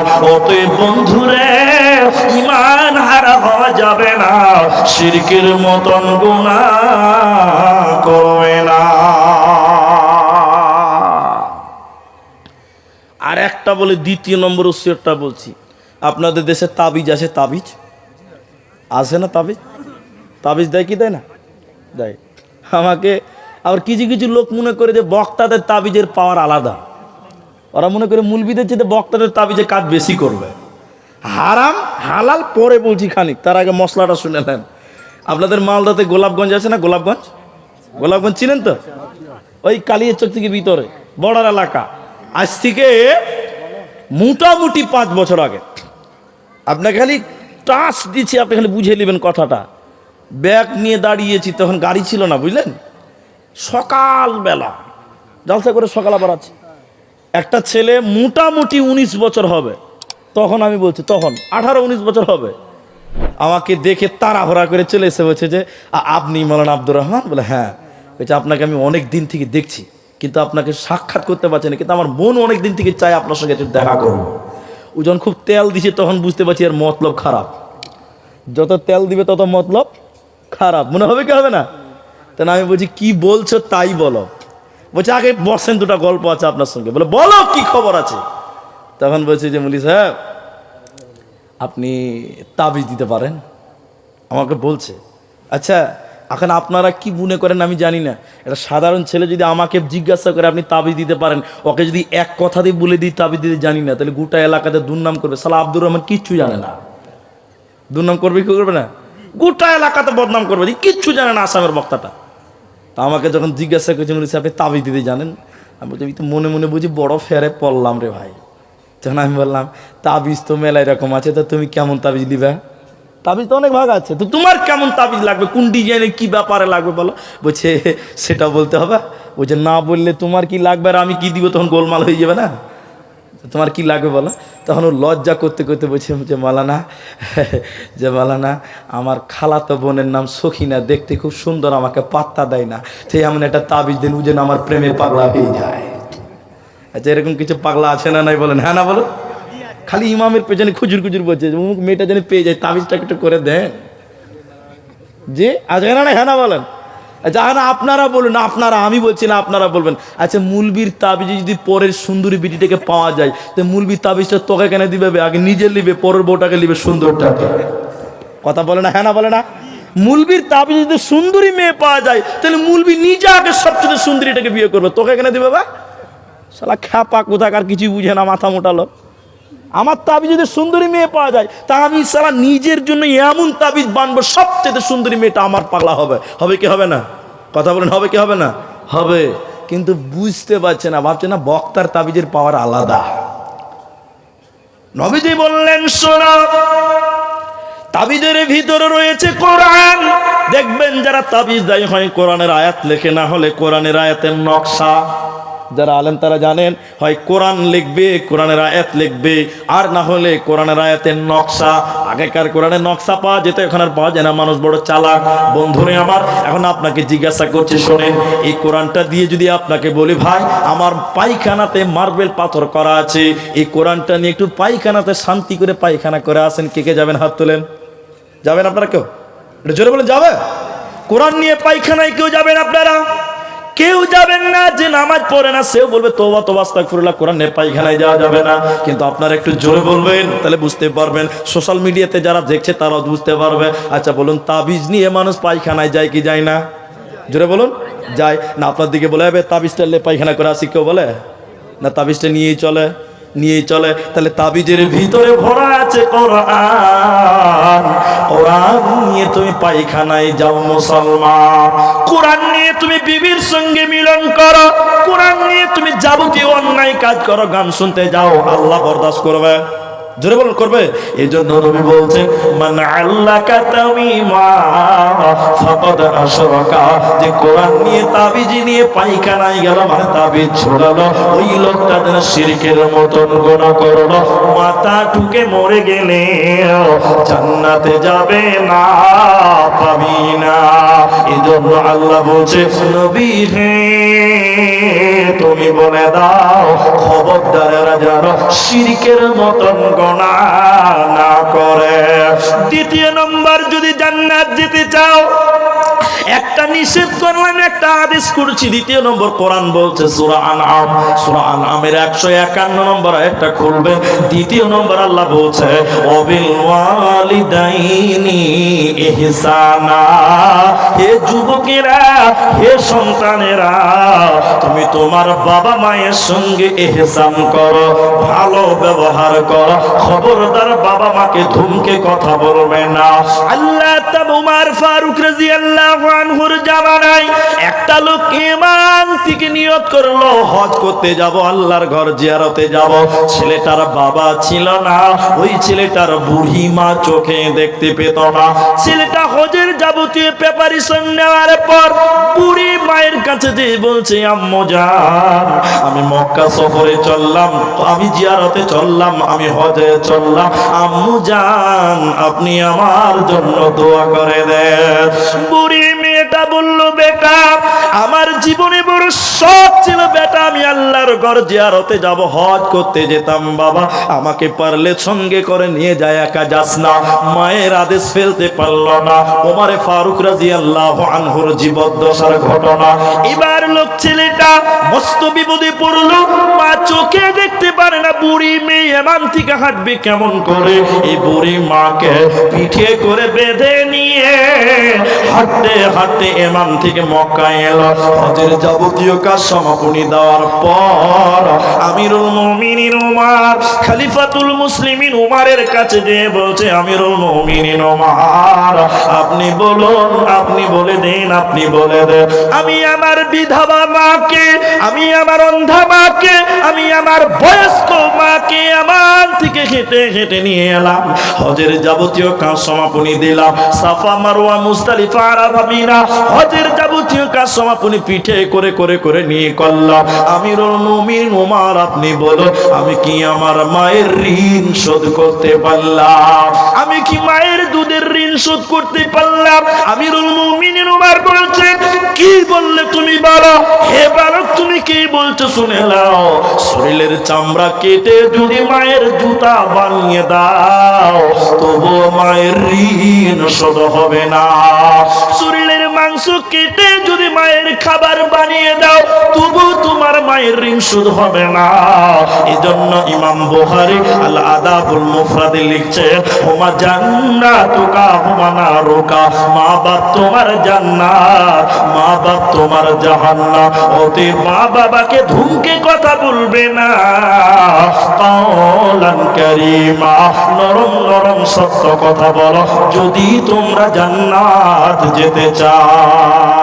অতএব বন্ধুরে, ইমান হারা হওয়া যাবে না, শিরকের মতন গুণা করবে না। আর একটা বলে, দ্বিতীয় নম্বর উৎসটা বলছি, আপনাদের দেশে তাবিজ আছে তাবিজ? আছে না তাবিজ? তাবিজ দেয় কি দেয় না? দেয়। আমাকে আবার কিছু কিছু লোক মনে করে যে বক্তাদের তাবিজের পাওয়ার আলাদা। ওরা মনে করে মুলবিদের চেয়ে বক্তাদের তাবিজে কাজ বেশি করবে। হারাম, হালাল, পরে বলছি খানিক, তার আগে মশলাটা শুনে নেন। আপনাদের মালদাতে গোলাপগঞ্জ আছে না গোলাপগঞ্জ? গোলাপগঞ্জ ছিলেন তো? ওই কালিয়া চোখ থেকে ভিতরে, বর্ডার এলাকা। আজ থেকে মোটামুটি পাঁচ বছর আগে। আপনাকে খালি টাচ দিচ্ছি, আপনি খালি বুঝে নেবেন কথাটা। ব্যাগ নিয়ে দাঁড়িয়েছি, তখন গাড়ি ছিল না, বুঝলেন? সকালবেলা, জলসা করে সকাল আবার আছে। একটা ছেলে মোটামুটি উনিশ বছর হবে। তখন আমি বলছি, তখন আঠারো, উনিশ বছর হবে। আমাকে দেখে তাড়াহড়া করে চলে এসে বলছে যে আপনি মৌলানা আব্দুর রহমান? বলে হ্যাঁ। বলছে, আপনাকে আমি অনেক দিন থেকে দেখছি, কিন্তু আপনাকে সাক্ষাৎ করতে পারছি না, কিন্তু আমার মন অনেক দিন থেকে চাই আপনার সঙ্গে একটু দেখা করব। ও যখন খুব তেল দিছে, তখন বুঝতে পারছি এর মতলব খারাপ। যত তেল দিবে, তত মতলব খারাপ। মনে হবে কি হবে না? তাহলে আমি বলছি, কি বলছো তাই বলো। বলছে, আগে বসেন, দুটো গল্প আছে আপনার সঙ্গে। বলে, বলো, কি খবর আছে? তখন বলছে যে মুলি সাহেব আপনি তাবিজ দিতে পারেন? আমাকে বলছে আচ্ছা এখন আপনারা কি মনে করেন আমি জানি না। এটা সাধারণ ছেলে যদি আমাকে জিজ্ঞাসা করে আপনি তাবিজ দিতে পারেন, ওকে যদি এক কথা দিয়ে বলে দিই, তাবিজ দিতে জানি না, তাহলে গোটা এলাকাতে দুর্নাম করবে। সালা আব্দুর রহমান কিচ্ছু জানে না। দুর্নাম করবে কি করবে না? গোটা এলাকাতে বদনাম করবে, কিচ্ছু জানে না আসামের বক্তাটা। তা আমাকে যখন জিজ্ঞাসা করেছে, বলেছে, আপনি তাবি দিতে জানেন? আমি বলছি আমি তো মনে মনে বুঝি বড় ফেরে পড়লাম রে ভাই। তখন আমি বললাম, তাবিজ তো মেলা এরকম আছে, তা তুমি কেমন তাবিজ দিবে? তাবিজ তো অনেক ভাগ আছে, তো তোমার কেমন তাবিজ লাগবে? কোন ডিজাইনে কি ব্যাপারে লাগবে বলো? বলছে, সেটা বলতে হবে। বলছে, না বললে তোমার কি লাগবে আর আমি কি দিব? তখন গোলমাল হয়ে যাবে না? তোমার কি লাগবে বলো? তখন ও লজ্জা করতে করতে বলছে, যে মালানা যে মালানা, আমার খালাতো বোনের নাম সখিনা, দেখতে খুব সুন্দর, আমাকে পাত্তা দেয় না। সেই এমন একটা তাবিজ দিন যেন আমার প্রেমে পাগলা হয়ে যায়। আচ্ছা এরকম কিছু পাগলা আছে না নাই বলেন? হ্যাঁ না বলো? খালি ইমামের পেছনে খুজুর খুজুর বলছে মেয়েটা যেন পেয়ে যায় তাবিজটা একটু করে দেন। যে আজকে না হ্যাঁ না বলেন? না আপনারা বলুন আপনারা, আমি বলছি না, আপনারা বলবেন। আচ্ছা মুলবির তাবিজে যদি পরের সুন্দরী বিটিটাকে পাওয়া যায়, তো মুলবির তাবিজটা তোকে কেন দিবে? আগে নিজে নিবে, পরের বউটাকে নিবে সুন্দরটাকে কথা বলে না হ্যাঁ না বলে না? মুলবির তাবিজে যদি সুন্দরী মেয়ে পাওয়া যায়, তাহলে মুলবি নিজে আগে সবচেয়ে সুন্দরীটাকে বিয়ে করবে। তোকে কেন দিবে বা? শালা খ্যাপা কোথাকার, কিছুই বুঝে না, মাথা মোটালো আমার তাবিজ যদি সুন্দরী মেয়ে পাওয়া যায় তা আমি সারা নিজের জন্য এমন তাবিজ বানবো, সবচেয়ে সুন্দরী মেয়েটা আমার পাগলা হবে। হবে কি হবে না? কথা বলেন, হবে কি হবে না? হবে। কিন্তু বুঝতে পারছে না, ভাবছে না বক্তার তাবিজের পাওয়ার আলাদা। নবীজি বললেন, শোনো, তাবিজের ভিতরে রয়েছে কোরআন। দেখবেন যারা তাবিজ দেয় হয়, কোরআনের আয়াত লেখে, না হলে কোরআনের আয়াতের নকশা। যারা আলেন তারা জানেন, হয় কোরআন লিখবে, কোরআনের আয়াত লিখবে, আর না হলে কোরআনের আয়াতের নকশা। আগেকার কোরআনের নকশা পাওয়া যেত, এখন আর পাওয়া যায় না। মানুষ বড় চালাক। বন্ধুরে আমার, এখন আপনাকে জিজ্ঞাসা করছে, শোনেন, এই কোরআনটা দিয়ে যদি আপনাকে বলি, ভাই, আমার পায়খানাতে মার্বেল পাথর করা আছে। এই কোরআনটা নিয়ে একটু পায়খানাতে শান্তি করে পায়খানা করে আসেন। কে কে যাবেন হাত তোলেন? যাবেন আপনারা কেউ? এটা জোরে বলেন যাবে কোরআন নিয়ে পায়খানায় কেউ যাবেন আপনারা? কেউ যাবেন না, যে নামাজ পড়ে না, সেও বলবে, তোবা তোবা, আস্তাগফিরুল্লাহ কোরআন নে পায়খানায় যাওয়া যাবে না। কিন্তু আপনারা একটু জোরে বলবেন, তাহলে বুঝতে পারবেন। সোশ্যাল মিডিয়াতে যারা দেখছে, তারাও বুঝতে পারবে। আচ্ছা বলুন, তাবিজ নিয়ে মানুষ পায়খানায় যায় কি যায় না? জোরে বলুন, যায়। না, আপনার দিকে বলে তাবিজটা নিয়ে পায়খানা করে আসি। কেউ বলে, না, তাবিজটা নিয়েই চলে। নিয়েই চলে। তাহলে তাবিজের ভিতরে ভরা আছে কোরআন। কোরআন নিয়ে তুমি পায়খানায় যাও মুসলমান। কোরআন নিয়ে তুমি বিবির সঙ্গে মিলন করো। কোরআন নিয়ে তুমি যাবতীয় অন্যায় কাজ করো, গান শুনতে যাও, আল্লাহ বরদাস্ত করবে। জোরে বলুন, করবে? এই জন্য নবী বলছেন, মান আল্লাকা তামিমা, ফাকাদ আশরাকা। যে কোরআন নিয়ে তাবিজ নিয়ে পায়খানায় গেল মানে তাবিজ ছড়ালো, ওই লোকটা যেন শিরকের মতন গুনাহ করল। মাথা ঠুকে মরে গেলে জান্নাতে যাবে না, পাবি না। এই জন্য আল্লাহ বলছে, নবী হে, তুমি বলে দাও, খবরদারেরা যেন শিরিকের মতন গণা না করে। দ্বিতীয় নম্বর, যদি জান্নাত যেতে চাও, একটা নিষেধ করলাম একটা আদেশ করছি। দ্বিতীয় নম্বর, কোরআন বলছে, সূরা আনআম, সূরা আনআমের 151 নম্বর একটা খুলবেন দ্বিতীয় নম্বর আল্লাহ বলছে ওয়াবিল ওয়ালিদাইনি ইহসানা যুবকেরা, হে সন্তানেরা, তুমি তোমার বাবা মায়ের সঙ্গে ইহসান করো, ভালো ব্যবহার করো। খবরদার বাবা মাকে ধুমকে কথা বলবে না। আল্লাহ উমর ফারুক রাদিয়াল্লাহু আনহুর জামানায় একটা লোক ইমান থেকে নিয়ত করল, হজ করতে যাব, আল্লাহর ঘর জিয়ারতে যাব। ছেলেটার বাবা ছিল না, ওই ছেলেটার বুড়ি মা চোখে দেখতে পেত না। ছেলেটা হজের যাবতীয় প্রিপারেশন নেওয়ার পর বুড়ি মায়ের কাছে যে বলছে, আম্মু জান আমি মক্কা সফরে চললাম, আমি জিয়ারতে চললাম, আমি হজে চললাম। আম্মু জান আপনি আমার জন্য দোয়া করে দেন। বুড়ি মেয়েটা বলল বেকার আমার জীবনে বড় শখ ছিল বেটা, আমি আল্লাহর ঘর জিয়ারতে যাব, হজ করতে যেতাম, বাবা। আমাকে পারলে সঙ্গে করে নিয়ে যায়, একা যাস না। মায়ের আদেশ ফেলতে পারল না। ওমারে ফারুক রাজি আল্লাহ আনহুর জীবদ্দশার ঘটনা। এবার লোক ছেলেটা মস্ত বিপদে পড়ল। মা চোখে দেখতে পারে না, বুড়ি মেয়ে এমন থেকে হাঁটবে কেমন করে। এই বুড়ি মাকে পিঠে করে বেঁধে নিয়ে হাঁটতে হাঁটতে এমন থেকে মক্কা এলো। হজের যাবতীয় কাজ সমাপনী দেওয়ার পর আমিরুল মুমিনিন উমার, খলিফাতুল মুসলিমিন উমারের কাছে যে বলছে, আমিরুল মুমিনিন উমার, আপনি বলুন, আপনি বলে দেন, আপনি বলে দেন। আমি আমার বিধবা মাকে, আমি আমার অন্ধা মাকে, আমি আমার বয়স্ক মাকে আমার থেকে হেঁটে হেঁটে নিয়ে এলাম। হজের যাবতীয় কাজ সমাপনী দিলাম। সাফা, মারওয়া মুস্তালিফা আরাফা, মিনা, হজের যাবতীয় কাজ সমাপনী পিঠে করে করে করে নিয়ে করলাম আমিরুল মুমিন উমার আপনি বলো আমি কি আমার মায়ের ঋণ শোধ করতে পারলাম? আমি কি মায়ের দুধের ঋণ শোধ করতে পারলাম? আমিরুল মুমিন উমার বলছেন, কি বললে তুমি বলো? কি বলছো, শুনে নাও, শরীরের চামড়া কেটে যদি মায়ের জুতা বানিয়ে দাও, তবুও মায়ের ঋণ শোধ হবে না। শরীরের মাংস কেটে যদি মায়ের খাবার বানিয়ে দাও তবু তোমার মায়ের ঋণ শোধ হবে না। এজন্য ইমাম বুখারী আল আদাবুল মুফরাদে লিখছেন, হুমা জান্নাতুকা, হুমা নারুকা। মা বাপ তোমার জান্নাত, মা বাপ তোমার জাহান্নাম ওতে মা বাবাকে ধুমকে কথা বলবে না। নরম নরম সত্য কথা বলো। যদি তোমরা জান্নাত যেতে চাও।